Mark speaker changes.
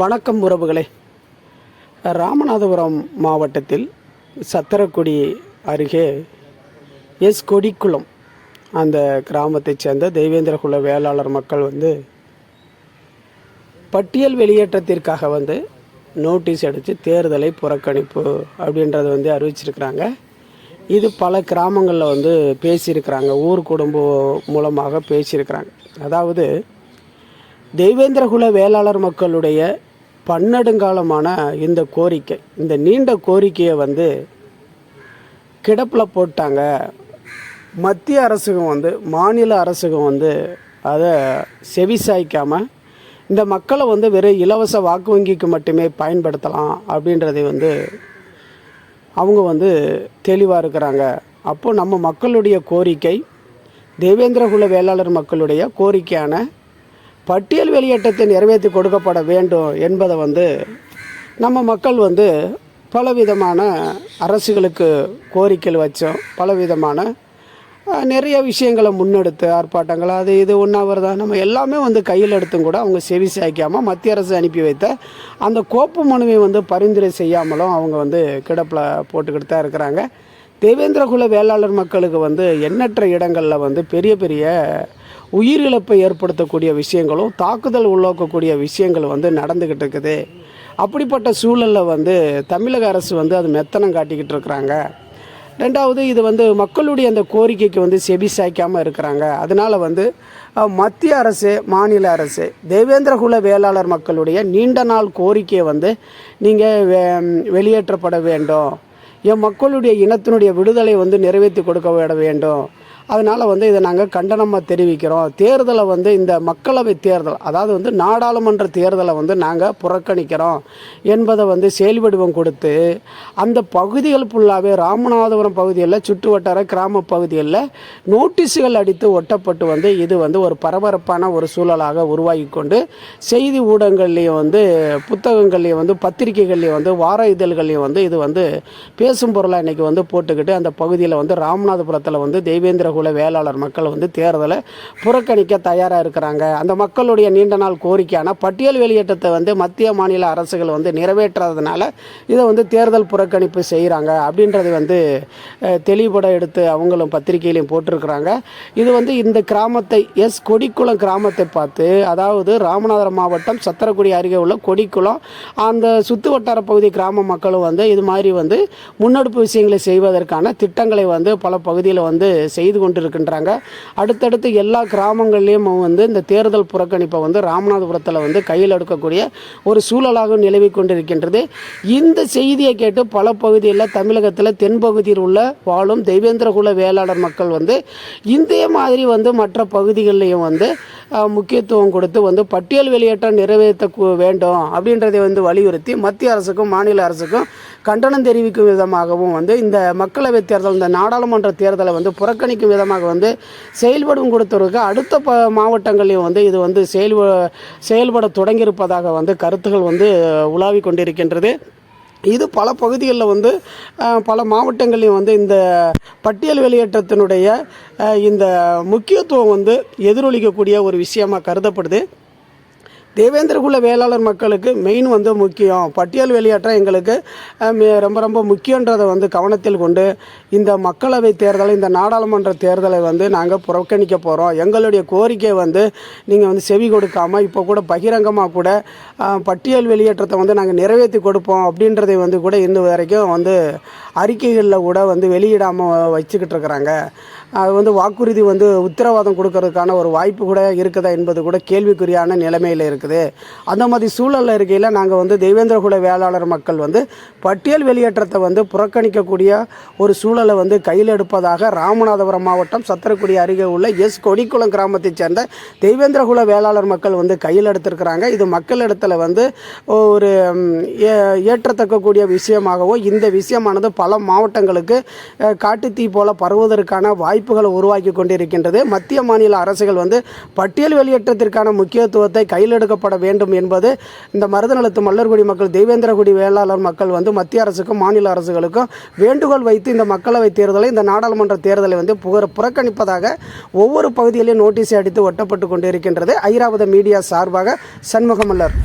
Speaker 1: வணக்கம் உறவுகளே. ராமநாதபுரம் மாவட்டத்தில் சத்திரக்குடி அருகே எஸ் கொடிக்குளம் அந்த கிராமத்தைச் சேர்ந்த தெய்வேந்திரகுல வேளாளர் மக்கள் வந்து பட்டியல் வெளியேற்றத்திற்காக வந்து நோட்டீஸ் அடித்து தேர்தலை புறக்கணிப்பு அப்படின்றத வந்து அறிவிச்சிருக்கிறாங்க. இது பல கிராமங்களில் வந்து பேசியிருக்கிறாங்க. ஊர் குடும்பம் மூலமாக பேசியிருக்கிறாங்க. அதாவது தெய்வேந்திரகுல வேளாளர் மக்களுடைய பன்னெடுங்காலமான இந்த கோரிக்கை இந்த நீண்ட கோரிக்கையை வந்து கிடப்பில் போட்டாங்க. மத்திய அரசுகம் வந்து மாநில அரசுகம் வந்து அதை செவிசாய்க்காமல் இந்த மக்களை வந்து வெறும் இலவச வாக்கு வங்கிக்கு மட்டுமே பயன்படுத்தலாம் அப்படின்றதை வந்து அவங்க வந்து தெளிவாக இருக்கிறாங்க. அப்போது நம்ம மக்களுடைய கோரிக்கை தேவேந்திரகுல வேளாளர் மக்களுடைய கோரிக்கையான பட்டியல் வெளியேற்றத்தை நிறைவேற்றி கொடுக்கப்பட வேண்டும் என்பதை வந்து நம்ம மக்கள் வந்து பலவிதமான அரசுகளுக்கு கோரிக்கைகள் வச்சோம். பலவிதமான நிறைய விஷயங்களை முன்னெடுத்து ஆர்ப்பாட்டங்கள் அது இது உண்ணாவிரதம் நம்ம எல்லாமே வந்து கையில் எடுத்தும் கூட அவங்க செவி சாய்க்காமல் மத்திய அரசு அனுப்பி வைத்த அந்த கோப்பு மனுவை வந்து பரிந்துரை செய்யாமலும் அவங்க வந்து கிடப்பில் போட்டுக்கிட்டு தான் இருக்கிறாங்க. தேவேந்திரகுல வேளாளர் மக்களுக்கு வந்து எண்ணற்ற இடங்களில் வந்து பெரிய பெரிய உயிரிழப்பை ஏற்படுத்தக்கூடிய விஷயங்களும் தாக்குதல் உள்ளோக்கக்கூடிய விஷயங்கள் வந்து நடந்துக்கிட்டு இருக்குது. அப்படிப்பட்ட சூழலில் வந்து தமிழக அரசு வந்து அது மெத்தனம் காட்டிக்கிட்டு இருக்கிறாங்க. ரெண்டாவது இது வந்து மக்களுடைய அந்த கோரிக்கைக்கு வந்து செபி சாய்க்காமல் இருக்கிறாங்க. அதனால் வந்து மத்திய அரசு மாநில அரசு தேவேந்திரகுல வேளாளர் மக்களுடைய நீண்ட நாள் கோரிக்கையை வந்து நீங்கள் வெளியேற்றப்பட வேண்டும். என் மக்களுடைய இனத்தினுடைய விடுதலை வந்து நிறைவேற்றி கொடுக்க விட வேண்டும். அதனால் வந்து இதை நாங்கள் கண்டனமாக தெரிவிக்கிறோம். தேர்தலை வந்து இந்த மக்களவை தேர்தல் அதாவது வந்து நாடாளுமன்ற தேர்தலை வந்து நாங்கள் புறக்கணிக்கிறோம் என்பதை வந்து செயல்வடிவம் கொடுத்து அந்த பகுதிகள் ஃபுல்லாகவே ராமநாதபுரம் பகுதியில் சுற்று வட்டார கிராம பகுதிகளில் நோட்டீஸுகள் அடித்து ஒட்டப்பட்டு வந்து இது வந்து ஒரு பரபரப்பான ஒரு சூழலாக உருவாகி கொண்டு செய்தி ஊடகங்கள்லேயும் வந்து புத்தகங்கள்லேயும் வந்து பத்திரிகைகள்லேயும் வந்து வார இதழ்கள்லையும் வந்து இது வந்து பேசும் பொருளாக இன்றைக்கி வந்து போட்டுக்கிட்டு அந்த பகுதியில் வந்து ராமநாதபுரத்தில் வந்து தேவேந்திர தெய்வேந்திரகுல வேளாளர் மக்கள் வந்து தேர்தலை புறக்கணிக்க தயாராக இருக்கிறாங்க. அந்த மக்களுடைய நீண்ட நாள் கோரிக்கையான பட்டியல் வெளியேற்றத்தை வந்து மத்திய மாநில அரசுகள் வந்து நிறைவேற்றாததுனால இதை வந்து தேர்தல் புறக்கணிப்பு செய்கிறாங்க அப்படின்றது வந்து தெளிவுபட எடுத்து அவங்களும் பத்திரிகையிலையும் போட்டிருக்கிறாங்க. இது வந்து இந்த கிராமத்தை எஸ் கொடிக்குளம் கிராமத்தை பார்த்து அதாவது ராமநாதபுரம் மாவட்டம் சத்திரக்குடி அருகே உள்ள கொடிக்குளம் அந்த சுற்று வட்டார பகுதி கிராம மக்களும் வந்து இது மாதிரி வந்து முன்னெடுப்பு விஷயங்களை செய்வதற்கான திட்டங்களை வந்து பல பகுதியில் வந்து செய்து கொண்டிருக்கின்றாங்க. அடுத்தடுத்து எல்லா கிராமங்கள்லேயும் வந்து இந்த தேர்தல் புறக்கணிப்பை வந்து ராமநாதபுரத்தில் வந்து கையில் எடுக்கக்கூடிய ஒரு சூழலாக நிலவி கொண்டிருக்கின்றது. இந்த செய்தியை கேட்டு பல பகுதியில் தமிழகத்தில் தென்பகுதியில் உள்ள வாழும் தெய்வேந்திரகுல வேளாளர் மக்கள் வந்து இதே மாதிரி வந்து மற்ற பகுதிகளிலையும் வந்து முக்கியத்துவம் கொடுத்து வந்து பட்டியல் வெளியேற்றம் நிறைவேற்ற வேண்டும் அப்படின்றதை வந்து வலியுறுத்தி மத்திய அரசுக்கும் மாநில அரசுக்கும் கண்டனம் தெரிவிக்கும் விதமாகவும் வந்து இந்த மக்களவைத் தேர்தல் இந்த நாடாளுமன்ற தேர்தலை வந்து புறக்கணிக்கும் விதமாக வந்து செயல்படும் கொடுத்தவருக்கு அடுத்த ப மாவட்டங்களையும் வந்து இது வந்து செயல் செயல்பட தொடங்கியிருப்பதாக வந்து கருத்துகள் வந்து உலாவி கொண்டிருக்கின்றது. இது பல பகுதிகளில் வந்து பல மாவட்டங்களையும் வந்து இந்த பட்டியல் வெளியேற்றத்தினுடைய இந்த முக்கியத்துவம் வந்து எதிரொலிக்கக்கூடிய ஒரு விஷயமாக கருதப்படுது. தேவேந்திரகுல வேளாளர் மக்களுக்கு மெயின் வந்து முக்கியம். பட்டியல் வெளியேற்றம் எங்களுக்கு ரொம்ப ரொம்ப முக்கியன்றதை வந்து கவனத்தில் கொண்டு இந்த மக்களவை தேர்தலை இந்த நாடாளுமன்ற தேர்தலை வந்து நாங்கள் புறக்கணிக்க போகிறோம் எங்களுடைய கோரிக்கை வந்து நீங்கள் வந்து செவி கொடுக்காம இப்போ கூட பகிரங்கமாக கூட பட்டியல் வெளியேற்றத்தை வந்து நாங்கள் நிறைவேற்றி கொடுப்போம் அப்படின்றதை வந்து கூட இன்னும் வரைக்கும் வந்து அறிக்கைகளில் கூட வந்து வெளியிடாமல் வச்சுக்கிட்டு இருக்கிறாங்க. அது வந்து வாக்குறுதி வந்து உத்தரவாதம் கொடுக்கறதுக்கான ஒரு வாய்ப்பு கூட இருக்குதா என்பது கூட கேள்விக்குறியான நிலைமையில் இருக்குது. அந்த மாதிரி சூழலில் இருக்கையில் நாங்கள் வந்து தெய்வேந்திரகுல வேளாளர் மக்கள் வந்து பட்டியல் வெளியேற்றத்தை வந்து புறக்கணிக்கக்கூடிய ஒரு சூழலை வந்து கையில் எடுப்பதாக ராமநாதபுரம் மாவட்டம் சத்திரக்குடி அருகே உள்ள எஸ் கொடிக்குளம் கிராமத்தைச் சேர்ந்த தெய்வேந்திரகுல வேளாளர் மக்கள் வந்து கையில் எடுத்திருக்கிறாங்க. இது மக்கள் இடத்துல வந்து ஒரு ஏ- ஏற்றத்தக்கக்கூடிய விஷயமாகவும் இந்த விஷயமானது பல மாவட்டங்களுக்கு காட்டுத்தீ போல பரவுவதற்கான வாய்ப்புகளை உருவாக்கி கொண்டிருக்கின்றது. மத்திய மாநில அரசுகள் வந்து பட்டியல் வெளியேற்றத்திற்கான முக்கியத்துவத்தை கையில் எடுக்க எடுக்கப்பட வேண்டும் என்பது இந்த மருதநலத்து மல்லர்குடி மக்கள் தெய்வேந்திரகுடி வேளாளர் மக்கள் வந்து மத்திய அரசுக்கும் மாநில அரசுகளுக்கும் வேண்டுகோள் வைத்து இந்த மக்களவை தேர்தலை இந்த நாடாளுமன்ற தேர்தலை வந்து புகர புறக்கணிப்பதாக ஒவ்வொரு பகுதியிலையும் நோட்டீஸ் அடித்து ஒட்டப்பட்டு கொண்டிருக்கின்றது. ஐராவத மீடியா சார்பாக சண்முகமல்லர்.